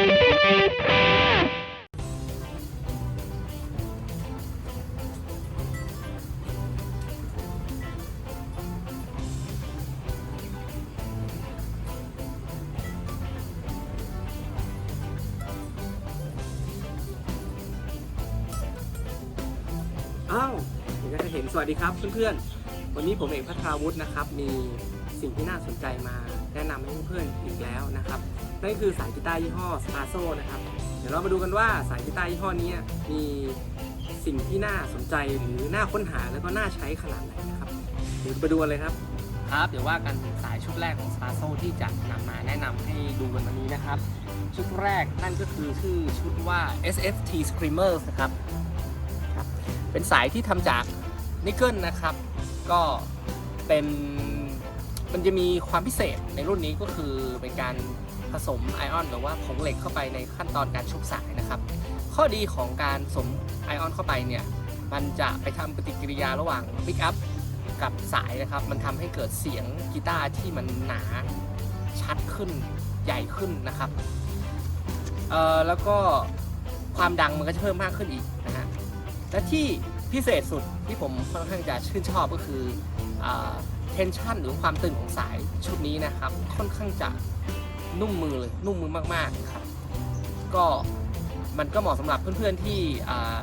อ้าวเดี๋ยวก็จะเห็นสวัสดีครับเพื่อนๆ วันนี้ผมเอกพัทราวุฒินะครับ มีสิ่งที่น่าสนใจมา แนะนำให้เพื่อนๆอีกแล้วนะครับนั่นคือสายกีตาร์ยี่ห้อสปาโซนะครับเดี๋ยวเรามาดูกันว่าสายกีตาร์ยี่ห้อนี้มีสิ่งที่น่าสนใจหรือน่าค้นหาแล้วก็น่าใช้ขนาดไหนนะครับเดี๋ยวไปดูกันเลยครับครับเดี๋ยวว่ากันสายชุดแรกของสปาโซที่จะนำมาแนะนำให้ดูกันวันนี้นะครับ ชุดแรกนั่นก็คือชื่อชุดว่า SFT Screamers นะครับเป็นสายที่ทำจากนิกเกิลนะครับ ก็เป็น มันจะมีความพิเศษในรุ่นนี้ก็คือเป็นการผสมไอออนหรือว่าผงเหล็กเข้าไปในขั้นตอนการชุบสายนะครับ ข้อดีของการผสมไอออนเข้าไปเนี่ย มันจะไปทำปฏิกิริยาระหว่างปิกอัพกับสายนะครับ มันทำให้เกิดเสียงกีตาร์ที่มันหนาชัดขึ้นใหญ่ขึ้นนะครับเอ่อแล้วก็ความดังมันก็จะเพิ่มมากขึ้นอีกนะฮะและที่พิเศษสุดที่ผมค่อนข้างจะชื่นชอบก็คือ เทนชันหรือความตึงของสายชุดนี้นะครับ ค่อนข้างจะนุ่มมือเลยนุ่มมือมากๆครับก็มันก็เหมาะสำหรับเพื่อนๆที่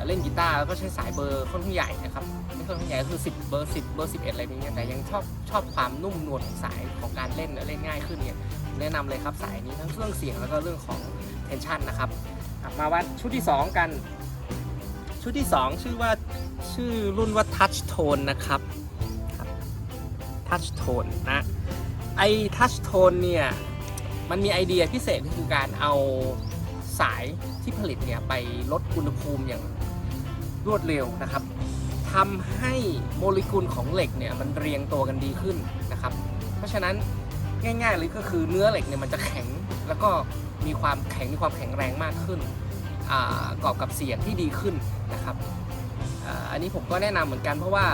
เล่นกีตาร์แล้วก็ใช้สายเบอร์ค่อนข้างใหญ่นะครับไม่ค่อนข้างใหญ่ก็คือ 10 เบอร์ 10 เบอร์ 11 อะไรแบบเนี้ยแต่ยังชอบชอบความนุ่มนวลของสายของการเล่นเล่นง่ายขึ้นเนี่ยแนะนำเลยครับสายนี้ทั้งเรื่องเสียงแล้วก็เรื่องของเทนชันนะครับมาวัดชุดที่สองกัน ชุดที่ 2 ชื่อว่าชื่อรุ่นว่า Touch Tone นะครับ Touch Tone นะไอ้ Touch Tone เนี่ยมันมีไอเดียพิเศษก็คือการเอาสายที่ผลิตเนี่ยไปลดอุณหภูมิอย่างรวดเร็วนะครับทำให้โมเลกุลของเหล็กเนี่ยมันเรียงตัวกันดีขึ้นนะครับ เพราะฉะนั้นง่ายๆเลยก็คือเนื้อเหล็กเนี่ยมันจะแข็งแล้วก็มีความแข็งมีความแข็งแรงมากขึ้นอ่ากอบกับเสียงที่ดีขึ้นนะครับ อันนี้ผมก็แนะนำเหมือนกันเพราะว่า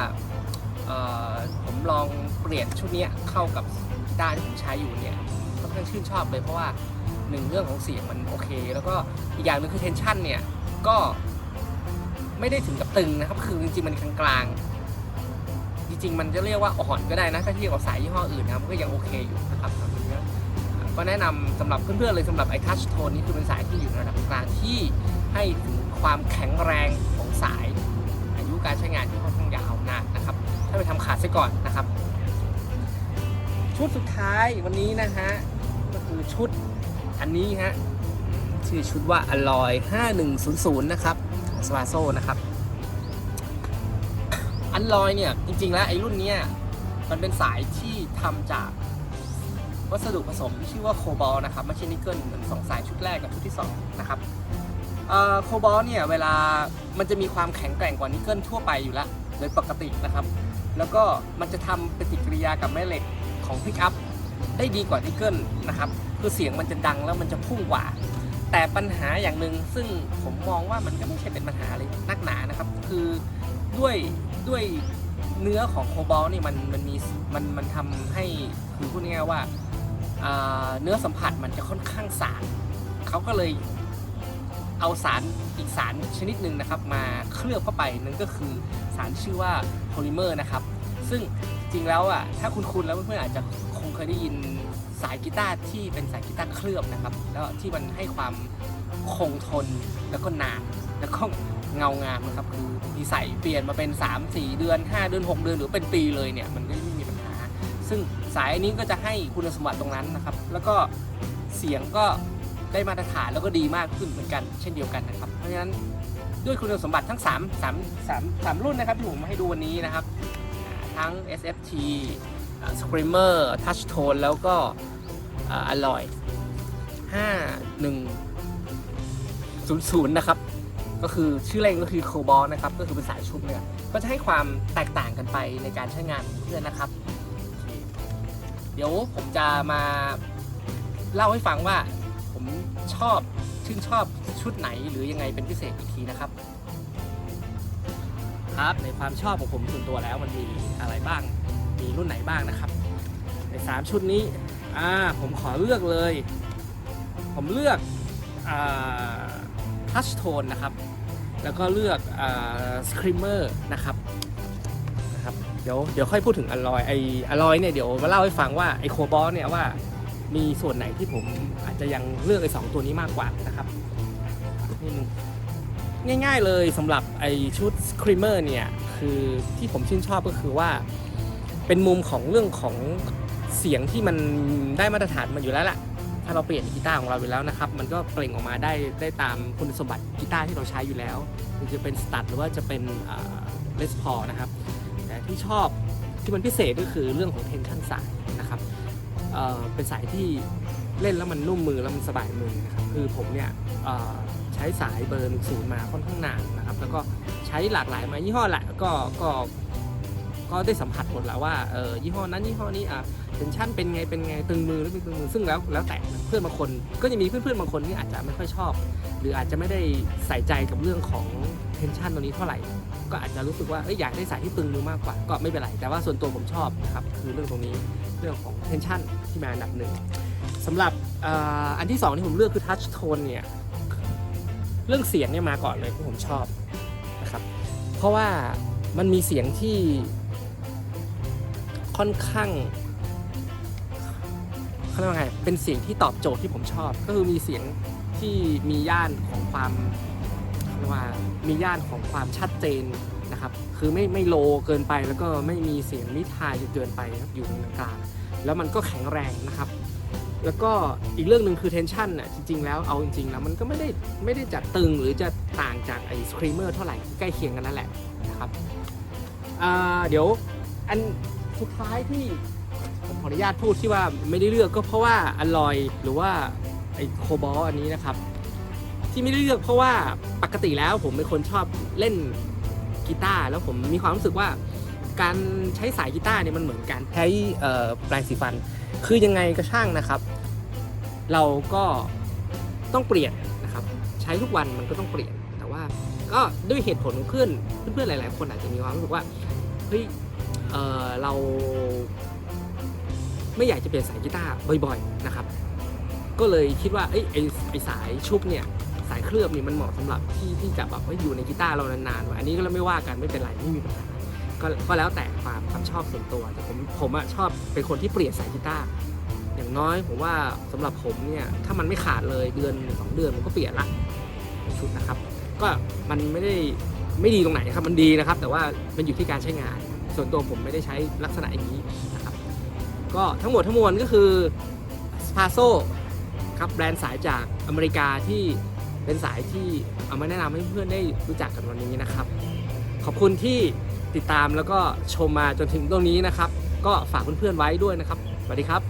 ผมลองเปลี่ยนชุดนี้เข้ากับกีตาร์ที่ผมใช้อยู่เนี่ยค่อนข้างชื่นชอบเลยเพราะว่าหนึ่งเรื่องของเสียงมันโอเค แล้วก็อีกอย่างหนึงคือเทนชันเนี่ยก็ไม่ได้ถึงกับตึงนะครับคือจริงๆมันกลางๆจริงๆ มันจะเรียกว่าอ่อนก็ได้นะถ้าเทียบกับสายยี่ห้ออื่นนะมันก็ยังโอเคอยู่นะครับสำหรับนี้ก็แนะนำสำหรับเพื่อนๆเลยสำหรับไอ้ทัชโทนนี่คือเป็นสายที่อยู่ในระดับกลางที่ให้ถึงความแข็งแรงของสาย อายุการใช้งานที่ค่อนข้างยาวนานนะครับ ถ้ไปทำขาดซะก่อนนะครับ ชุดสุดท้ายวันนี้นะฮะก็คือชุดอันนี้ฮะชื่อชุดว่า Alloy 5100 นะครับสวาโซนะครับอันลอยเนี่ยจริงๆแล้วไอ้รุ่นเนี้ยมันเป็นสายที่ทำจากวัสดุผสมที่ชื่อว่าโคบอลนะครับไม่ใช่นิกเกิลเหมือนสองสายชุดแรกกับชุดที่2นะครับโคบอลเนี่ยเวลามันจะมีความแข็งแกร่งกว่านิกเกิลทั่วไปอยู่แล้วโดยปกตินะครับ แล้วก็มันจะทำปฏิกิริยากับแม่เหล็กของพิกอัพได้ดีกว่านิกเกิลนะครับคือเสียงมันจะดังแล้วมันจะพุ่งกว่า แต่ปัญหาอย่างหนึ่งซึ่งผมมองว่ามันก็ไม่ใช่เป็นปัญหาเลยนักหนานะครับ คือด้วยด้วยเนื้อของโคบอลนี่มันมันมีมันมันทำให้คือพูดง่ายๆว่าอ่าเนื้อสัมผัสมันจะค่อนข้างสารเขาก็เลยเอาสาร อีกสารชนิดหนึ่งนะครับมาเคลือบเข้าไปนั่นก็คือสารชื่อว่าโพลิเมอร์นะครับ ซึ่งจริงแล้วอะถ้าคุณคุณแล้วเพื่อนๆอาจจะคงเคยได้ยินสายกีตาร์ที่เป็นสายกีตาร์เคลือบนะครับ แล้วที่มันให้ความคงทนแล้วก็นานแล้วก็เงางามนะครับคือมีใส่เปลี่ยนมาเป็น 3 4 เดือน 5 เดือน 6 เดือนหรือเป็นปีเลยเนี่ยมันก็ไม่มีปัญหา ซึ่งสายนี้ก็จะให้คุณสมบัติตรงนั้นนะครับ แล้วก็เสียงก็ ได้มาตรฐานแล้วก็ดีมากขึ้นเหมือนกันเช่นเดียวกันนะครับ เพราะฉะนั้นด้วยคุณสมบัติทั้ง 3 3 3 3 รุ่นนะครับที่ผมมาให้ดูวันนี้นะครับ ทั้ง SFT Screamer Touch Tone แล้วก็อ่า Alloy 5100 นะครับ ก็คือชื่อเล่นก็คือโคบอลนะครับ ก็คือเป็นสายชุบเนี่ยก็จะให้ความแตกต่างกันไปในการใช้งานเพื่อนนะครับ เดี๋ยวผมจะมาเล่าให้ฟังว่า ผมชอบชื่นชอบชุดไหนหรือยังไงเป็นพิเศษอีกทีนะครับ ครับในความชอบของผมส่วนตัวแล้วมันมีอะไรบ้าง มีรุ่นไหนบ้างนะครับ ในสามชุดนี้อ่าผมขอเลือกเลย ผมเลือกทัชโทนนะครับ แล้วก็เลือกสครีมเมอร์นะครับนะครับ เดี๋ยวเดี๋ยวค่อยพูดถึงอลลอยไออลลอยเนี่ยเดี๋ยวมาเล่าให้ฟังว่าไอโคบอลเนี่ยว่า มีส่วนไหนที่ผมอาจจะยังเลือกไอ้สองตัวนี้มากกว่านะครับนิดนึงง่ายๆเลยสำหรับไอชุดครีมเมอร์เนี่ย คือที่ผมชื่นชอบก็คือว่า เป็นมุมของเรื่องของเสียงที่มันได้มาตรฐานมันอยู่แล้วแหละถ้าเราเปลี่ยนกีตาร์ของเราไปแล้วนะครับ มันก็เปล่งออกมาได้ได้ตามคุณสมบัติกีตาร์ที่เราใช้อยู่แล้วมันจะเป็นสตัดหรือว่าจะเป็นเลสพอนะครับ แต่ที่ชอบที่มันพิเศษก็คือเรื่องของเทนชันสาย เป็นสายที่เล่นแล้วมันนุ่มมือแล้วมันสบายมือนะครับคือผมเนี่ยใช้สายเบอร์ศูนย์มาค่อนข้างนานนะครับ แล้วก็ใช้หลากหลายมายี่ห้อแหละก็ก็ก็ได้สัมผัสหมดแล้วว่าเออยี่ห้อนั้นยี่ห้อนี้อะเทนชั่นเป็นไงเป็นไงตึงมือหรือไม่ตึงมือซึ่งแล้วแล้วแต่เพื่อนบางคน ก็จะมีเพื่อนๆบางคนที่อาจจะไม่ค่อยชอบ หรืออาจจะไม่ได้ใส่ใจกับเรื่องของ เทนชันตรงนี้เท่าไหร่ ก็อาจจะรู้สึกว่าเอ้ยอยากได้สายที่ตึงมือมากกว่า ก็ไม่เป็นไร แต่ว่าส่วนตัวผมชอบนะครับคือเรื่องตรงนี้เรื่องของเทนชันที่มาอันดับหนึ่งสำหรับอ,อันที่สองที่ผมเลือกคือทัชโทนเนี่ยเรื่องเสียงเนี่ยมาก่อนเลยที่ผมชอบนะครับเพราะว่ามันมีเสียงที่ค่อนข้างเขาเรียกว่าไงเป็นเสียงที่ตอบโจทย์ที่ผมชอบ ก็คือมีเสียงที่มีย่านของความ ว่ามีย่านของความชัดเจนนะครับ คือไม่ไม่โลเกินไปแล้วก็ไม่มีเสียงนิทายจนเกินไปครับอยู่ตรงกลางแล้วมันก็แข็งแรงนะครับ แล้วก็อีกเรื่องหนึ่งคือเทนชันน่ะจริงๆ แล้วเอาจริงๆแล้วมันก็ไม่ได้ไม่ได้จะตึงหรือจะต่างจากไอ้สครีมเมอร์เท่าไหร่ใกล้เคียงกันนั่นแหละนะครับเดี๋ยวอันสุดท้ายที่ผมขออนุญาตพูดที่ว่าไม่ได้เลือกก็เพราะว่าอลอยหรือว่าไอ้โคบอลอันนี้นะครับ ที่ไม่ได้เลือกเพราะว่าปกติแล้วผมเป็นคนชอบเล่นกีตาร์แล้วผมมีความรู้สึกว่า การใช้สายกีตาร์เนี่ยมันเหมือนการใช้แปรงสีฟัน คือยังไงก็ช่างนะครับ เราก็ต้องเปลี่ยนนะครับ ใช้ทุกวันมันก็ต้องเปลี่ยน แต่ว่าก็ด้วยเหตุผลของเพื่อนเพื่อนๆหลาย ๆ คนอาจจะมีความรู้สึกว่าเฮ้ยเเราไม่อยากจะเปลี่ยนสายกีตาร์บ่อย ๆ นะครับ ก็เลยคิดว่าเอ้ไอไอสายชุบเนี่ย ลือบนี่มันเหมาะสำหรับที่ที่จะแบบว่าอยู่ในกีตาร์เรานานๆว่ะอันนี้ก็ไม่ว่ากันไม่เป็นไรไม่มีปัญหาก็ก็แล้วแต่ความความชอบส่วนตัวแต่ผมผมอะชอบเป็นคนที่เปลี่ยนสายกีตาร์อย่างน้อยผมว่าสำหรับผมเนี่ยถ้ามันไม่ขาดเลยเดือนสองเดือนผมก็เปลี่ยนละชุดนะครับ ก็มันไม่ได้ไม่ดีตรงไหนครับมันดีนะครับ แต่ว่ามันอยู่ที่การใช้งาน ส่วนตัวผมไม่ได้ใช้ลักษณะอย่างนี้นะครับก็ทั้งหมดทั้งมวลก็คือสปาโซครับแบรนด์สายจากอเมริกาที่ เป็นสายที่เอามาแนะนำให้เพื่อนได้รู้จักกันวันนี้นะครับ ขอบคุณที่ติดตามแล้วก็ชมมาจนถึงตรงนี้นะครับ ก็ฝากเพื่อนๆไว้ด้วยนะครับสวัสดีครับ